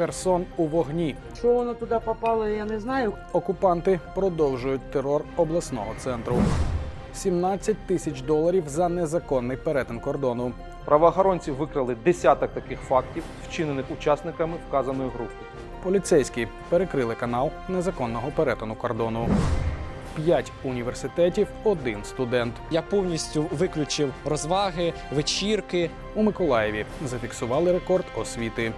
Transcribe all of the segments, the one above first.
Херсон у вогні. Що воно туди попало, я не знаю. Окупанти продовжують терор обласного центру. 17 тисяч доларів за незаконний перетин кордону. Правоохоронці викрали десяток таких фактів, вчинених учасниками вказаної групи. Поліцейські перекрили канал незаконного перетину кордону. П'ять університетів, один студент. Я повністю виключив розваги, вечірки. У Миколаєві зафіксували рекорд освіти.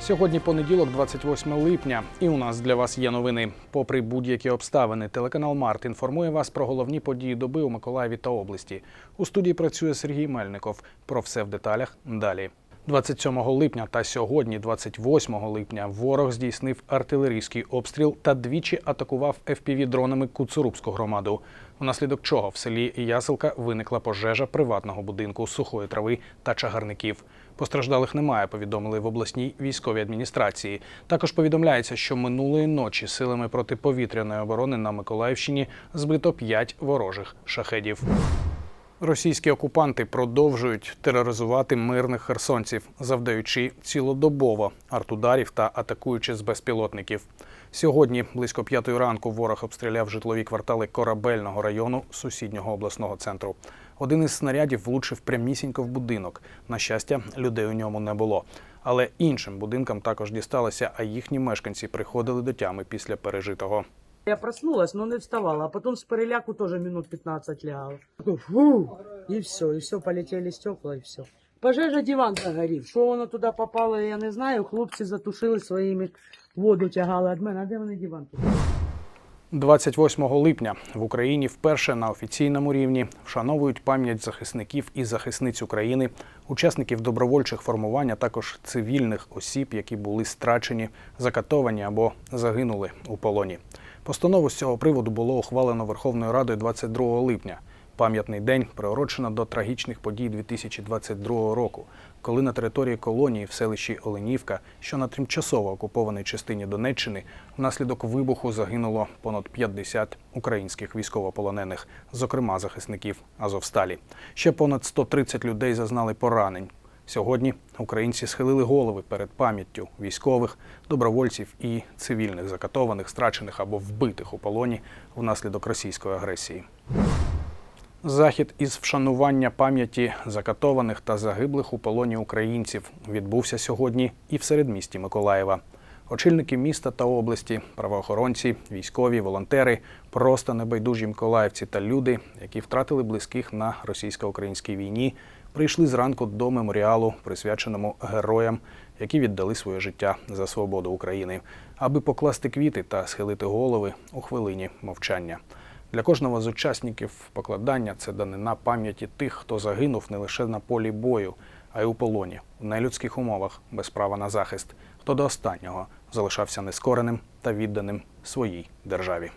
Сьогодні понеділок, 28 липня, і у нас для вас є новини. Попри будь-які обставини, телеканал Март інформує вас про головні події доби у Миколаєві та області. У студії працює Сергій Мельников. Про все в деталях далі. 27 липня та сьогодні, 28 липня, ворог здійснив артилерійський обстріл та двічі атакував fpv дронами Куцурубську громаду. Внаслідок чого в селі Яселка виникла пожежа приватного будинку сухої трави та чагарників. Постраждалих немає, повідомили в обласній військовій адміністрації. Також повідомляється, що минулої ночі силами протиповітряної оборони на Миколаївщині збито 5 ворожих шахедів. Російські окупанти продовжують тероризувати мирних херсонців, завдаючи цілодобово артударів та атакуючи з безпілотників. Сьогодні, близько п'ятої ранку, ворог обстріляв житлові квартали корабельного району сусіднього обласного центру. Один із снарядів влучив прямісінько в будинок. На щастя, людей у ньому не було. Але іншим будинкам також дісталося, а їхні мешканці приходили до тями після пережитого. Я проснулась, но не вставала, а потом с переляку тоже минут 15 лягала. Фу, и все, и все, полетели стекла, и все. Пожежа диван загорів. Що воно туди попало, я не знаю. Хлопці затушили своїми, воду тягали від мене. А де вони диван? Тут? 28 липня в Україні вперше на офіційному рівні вшановують пам'ять захисників і захисниць України, учасників добровольчих формувань, а також цивільних осіб, які були страчені, закатовані або загинули у полоні. Постанову з цього приводу було ухвалено Верховною Радою 22 липня. Пам'ятний день приурочено до трагічних подій 2022 року, коли на території колонії в селищі Оленівка, що на тимчасово окупованій частині Донеччини, внаслідок вибуху загинуло понад 50 українських військовополонених, зокрема захисників Азовсталі. Ще понад 130 людей зазнали поранень. Сьогодні українці схилили голови перед пам'яттю військових, добровольців і цивільних закатованих, страчених або вбитих у полоні внаслідок російської агресії. Захід із вшанування пам'яті закатованих та загиблих у полоні українців відбувся сьогодні і в середмісті Миколаєва. Очільники міста та області, правоохоронці, військові, волонтери, просто небайдужі миколаївці та люди, які втратили близьких на російсько-українській війні, прийшли зранку до меморіалу, присвяченому героям, які віддали своє життя за свободу України, аби покласти квіти та схилити голови у хвилині мовчання. Для кожного з учасників покладання це данина пам'яті тих, хто загинув не лише на полі бою, а й у полоні, в нелюдських умовах, без права на захист, хто до останнього залишався нескореним та відданим своїй державі.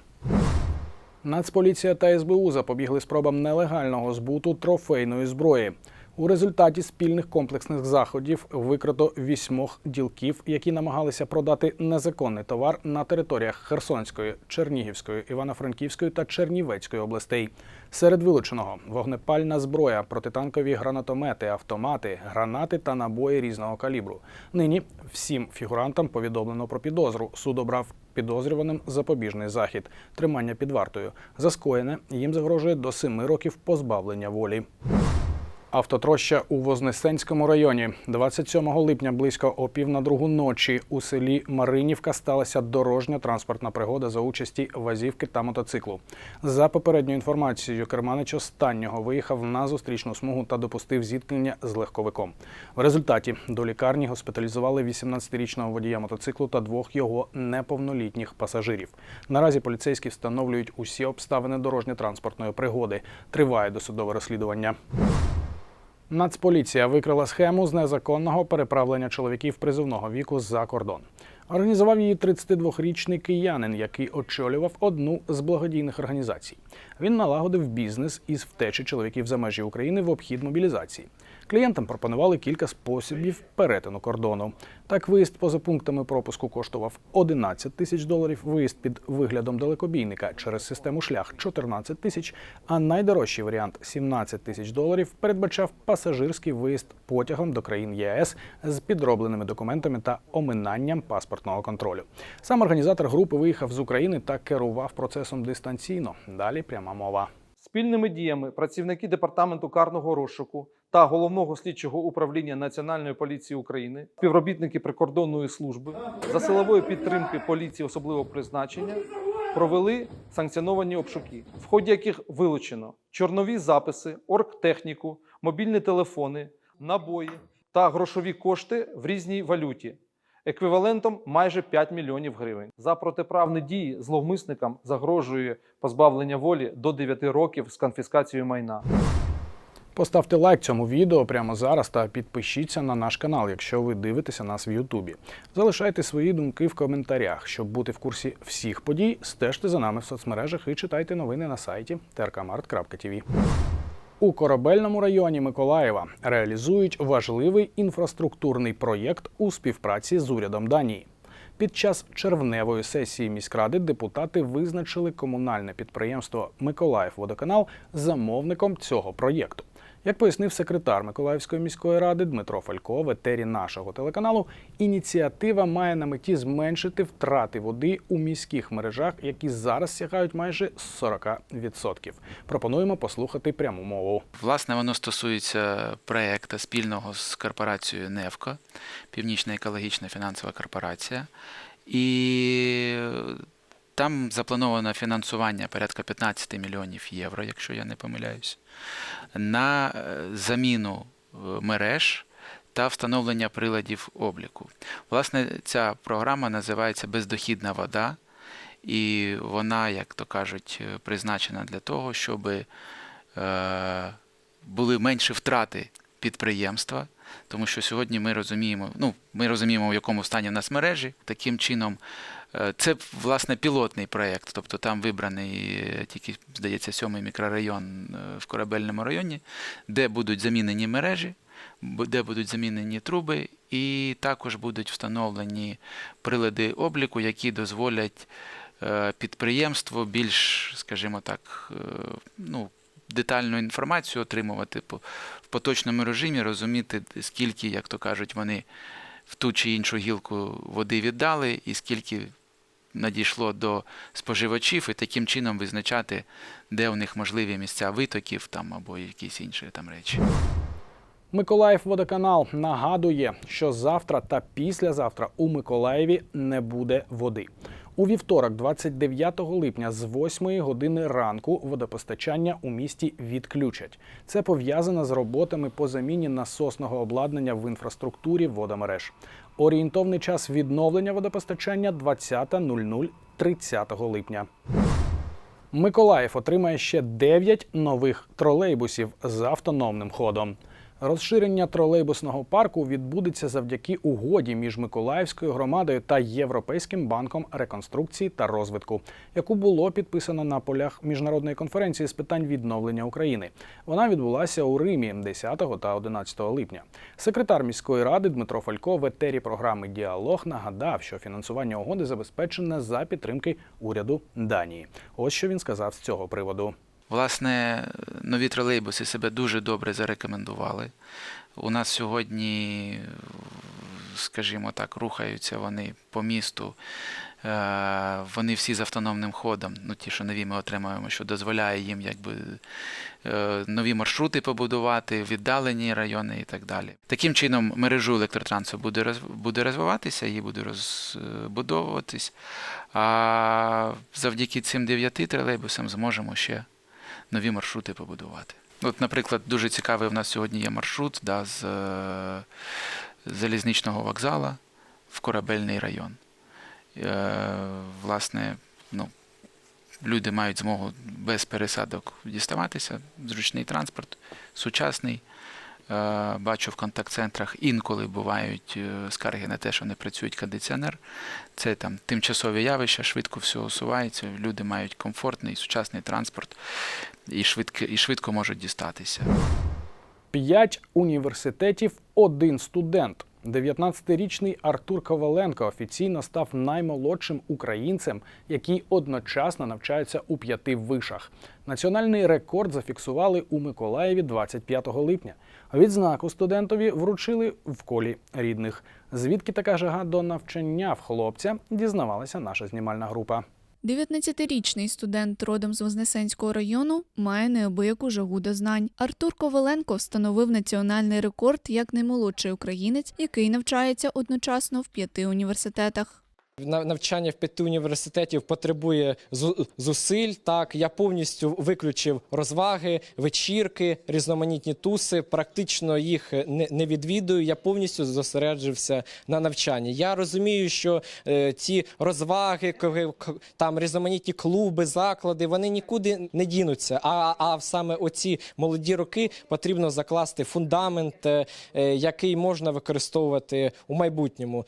Нацполіція та СБУ запобігли спробам нелегального збуту трофейної зброї. У результаті спільних комплексних заходів викрито вісьмох ділків, які намагалися продати незаконний товар на територіях Херсонської, Чернігівської, Івано-Франківської та Чернівецької областей. Серед вилученого вогнепальна зброя, протитанкові гранатомети, автомати, гранати та набої різного калібру. Нині всім фігурантам повідомлено про підозру. Суд обрав підозрюваним запобіжний захід, тримання під вартою. За скоєне їм загрожує до семи років позбавлення волі. Автотроща у Вознесенському районі 27 липня близько о пів на другу ночі у селі Маринівка сталася дорожня транспортна пригода за участі вазівки та мотоциклу. За попередньою інформацією, керманич останнього виїхав на зустрічну смугу та допустив зіткнення з легковиком. В результаті до лікарні госпіталізували 18-річного водія мотоциклу та двох його неповнолітніх пасажирів. Наразі поліцейські встановлюють усі обставини дорожньо-транспортної пригоди. Триває досудове розслідування. Нацполіція викрила схему з незаконного переправлення чоловіків призовного віку за кордон. Організував її 32-річний киянин, який очолював одну з благодійних організацій. Він налагодив бізнес із втечі чоловіків за межі України в обхід мобілізації. Клієнтам пропонували кілька способів перетину кордону. Так, виїзд поза пунктами пропуску коштував 11 тисяч доларів, виїзд під виглядом далекобійника через систему шлях 14 тисяч, а найдорожчий варіант 17 тисяч доларів передбачав пасажирський виїзд потягом до країн ЄС з підробленими документами та оминанням паспортного контролю. Сам організатор групи виїхав з України та керував процесом дистанційно. Далі пряма мова. Спільними діями працівники департаменту карного розшуку та головного слідчого управління Національної поліції України, співробітники прикордонної служби за силової підтримки поліції особливого призначення провели санкціоновані обшуки, в ході яких вилучено чорнові записи, оргтехніку, мобільні телефони, набої та грошові кошти в різній валюті. Еквівалентом майже 5 мільйонів гривень. За протиправні дії зловмисникам загрожує позбавлення волі до 9 років з конфіскацією майна. Поставте лайк цьому відео прямо зараз та підпишіться на наш канал, якщо ви дивитеся нас в Ютубі. Залишайте свої думки в коментарях. Щоб бути в курсі всіх подій, стежте за нами в соцмережах і читайте новини на сайті trkmart.tv. У корабельному районі Миколаєва реалізують важливий інфраструктурний проєкт у співпраці з урядом Данії. Під час червневої сесії міськради депутати визначили комунальне підприємство Миколаївводоканал замовником цього проєкту. Як пояснив секретар Миколаївської міської ради Дмитро Фалько в етері нашого телеканалу, ініціатива має на меті зменшити втрати води у міських мережах, які зараз сягають майже 40%. Пропонуємо послухати пряму мову. Власне, воно стосується проекту спільного з корпорацією НЕВКО, Північна екологічна фінансова корпорація. І там заплановано фінансування порядка 15 мільйонів євро, якщо я не помиляюсь, на е, заміну е, мереж та встановлення приладів обліку. Власне, ця програма називається Бездохідна вода, і вона, як то кажуть, е, призначена для того, щоб були менші втрати підприємства, тому що сьогодні ми розуміємо, ну, ми розуміємо, в якому стані в нас мережі. Таким чином, це власне пілотний проєкт, тобто там вибраний е, тільки, здається, сьомий мікрорайон е, в корабельному районі, де будуть замінені мережі, де будуть замінені труби, і також будуть встановлені прилади обліку, які дозволять е, підприємству більш, скажімо так, е, ну, детальну інформацію отримувати в поточному режимі, розуміти, скільки, як то кажуть, вони в ту чи іншу гілку води віддали, і скільки надійшло до споживачів, і таким чином визначати, де у них можливі місця витоків там, або якісь інші там речі. Миколаїв водоканал нагадує, що завтра та післязавтра у Миколаєві не буде води. У вівторок, 29 липня, з 8 години ранку водопостачання у місті відключать. Це пов'язано з роботами по заміні насосного обладнання в інфраструктурі водомереж. Орієнтовний час відновлення водопостачання 20.00 30 липня. Миколаїв отримає ще 9 нових тролейбусів з автономним ходом. Розширення тролейбусного парку відбудеться завдяки угоді між Миколаївською громадою та Європейським банком реконструкції та розвитку, яку було підписано на полях міжнародної конференції з питань відновлення України. Вона відбулася у Римі 10 та 11 липня. Секретар міської ради Дмитро Фалько в етері програми Діалог нагадав, що фінансування угоди забезпечене за підтримки уряду Данії. Ось що він сказав з цього приводу. Власне, нові тролейбуси себе дуже добре зарекомендували. У нас сьогодні, скажімо так, рухаються вони по місту. Е, Вони всі з автономним ходом, ну ті, що нові ми отримуємо, що дозволяє їм якби е, нові маршрути побудувати, віддалені райони і так далі. Таким чином, мережу електротрансу буде буде розвиватися, її буде розбудовуватись. А завдяки цим дев'яти тролейбусам зможемо ще нові маршрути побудувати. От, наприклад, дуже цікавий в нас сьогодні є маршрут да, з е, залізничного вокзала в корабельний район. Е, власне, ну, люди мають змогу без пересадок діставатися, зручний транспорт, сучасний. Е, Бачу в контакт-центрах інколи бувають е, скарги на те, що не працюють кондиціонер. Це там тимчасові явища, швидко все усувається. Люди мають комфортний сучасний транспорт і швидко, і швидко можуть дістатися. П'ять університетів, один студент. 19-річний Артур Коваленко офіційно став наймолодшим українцем, який одночасно навчається у п'яти вишах. Національний рекорд зафіксували у Миколаєві 25 липня. Відзнаку студентові вручили в колі рідних. Звідки така жага до навчання в хлопця дізнавалася наша знімальна група. 19-річний студент родом з Вознесенського району має неабияку жагу до знань. Артур Коваленко встановив національний рекорд як наймолодший українець, який навчається одночасно в п'яти університетах. На- Навчання в п'яти університетів потребує зу- зусиль. Так, я повністю виключив розваги, вечірки, різноманітні туси. Практично їх не, не відвідую. Я повністю зосереджився на навчанні. Я розумію, що е, ці розваги, там різноманітні клуби, заклади, вони нікуди не дінуться. А, а саме оці молоді роки потрібно закласти фундамент, е, е, який можна використовувати у майбутньому.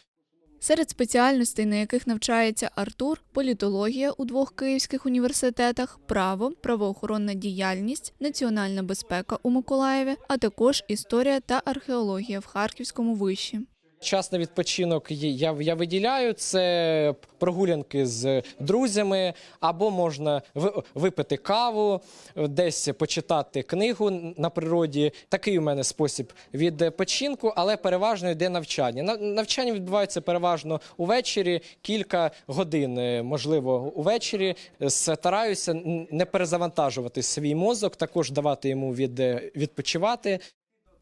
Серед спеціальностей, на яких навчається Артур, політологія у двох київських університетах, право, правоохоронна діяльність, національна безпека у Миколаєві, а також історія та археологія в Харківському виші. Час на відпочинок я, я виділяю це прогулянки з друзями, або можна ви- випити каву, десь почитати книгу на природі. Такий у мене спосіб відпочинку, але переважно йде навчання. На- Навчання відбувається переважно увечері, кілька годин, е, можливо, увечері. Стараюся не перезавантажувати свій мозок, також давати йому від, відпочивати.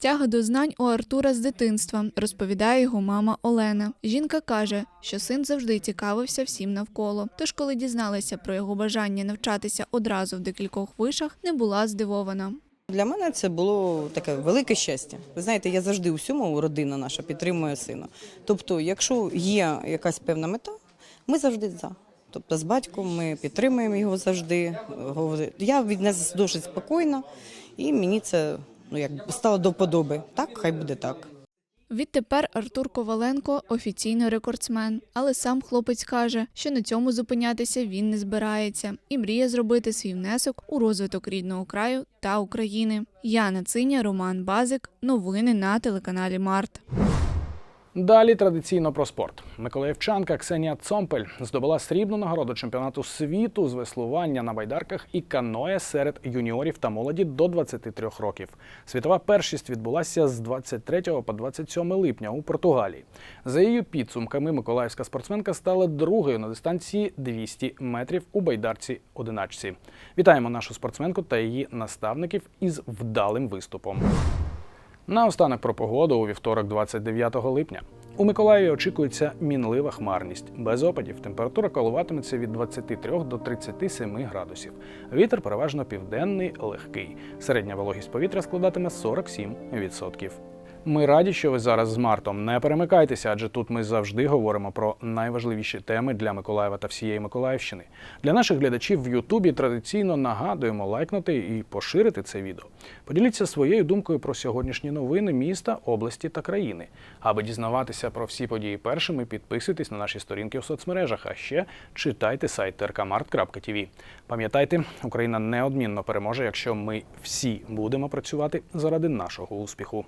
Тяга до знань у Артура з дитинства, розповідає його мама Олена. Жінка каже, що син завжди цікавився всім навколо. Тож, коли дізналася про його бажання навчатися одразу в декількох вишах, не була здивована. Для мене це було таке велике щастя. Ви знаєте, я завжди у всьому родина наша підтримує сина. Тобто, якщо є якась певна мета, ми завжди за. Тобто з батьком ми підтримуємо його завжди. Я віднесла досить спокійно, і мені це ну як стало до вподоби. Так, хай буде так. Відтепер Артур Коваленко офіційно рекордсмен, але сам хлопець каже, що на цьому зупинятися він не збирається і мріє зробити свій внесок у розвиток рідного краю та України. Яна Циня, Роман Базик. Новини на телеканалі Март. Далі традиційно про спорт. Миколаївчанка Ксенія Цомпель здобула срібну нагороду чемпіонату світу з веслування на байдарках і каноє серед юніорів та молоді до 23 років. Світова першість відбулася з 23 по 27 липня у Португалії. За її підсумками, миколаївська спортсменка стала другою на дистанції 200 метрів у байдарці одиначці. Вітаємо нашу спортсменку та її наставників із вдалим виступом. Наостанок про погоду у вівторок, 29 липня. У Миколаєві очікується мінлива хмарність. Без опадів температура коливатиметься від 23 до 37 градусів. Вітер переважно південний, легкий. Середня вологість повітря складатиме 47%. Ми раді, що ви зараз з Мартом. Не перемикайтеся, адже тут ми завжди говоримо про найважливіші теми для Миколаєва та всієї Миколаївщини. Для наших глядачів в Ютубі традиційно нагадуємо лайкнути і поширити це відео. Поділіться своєю думкою про сьогоднішні новини міста, області та країни. Аби дізнаватися про всі події першими, підписуйтесь на наші сторінки в соцмережах, а ще читайте сайт trkmart.tv. Пам'ятайте, Україна неодмінно переможе, якщо ми всі будемо працювати заради нашого успіху.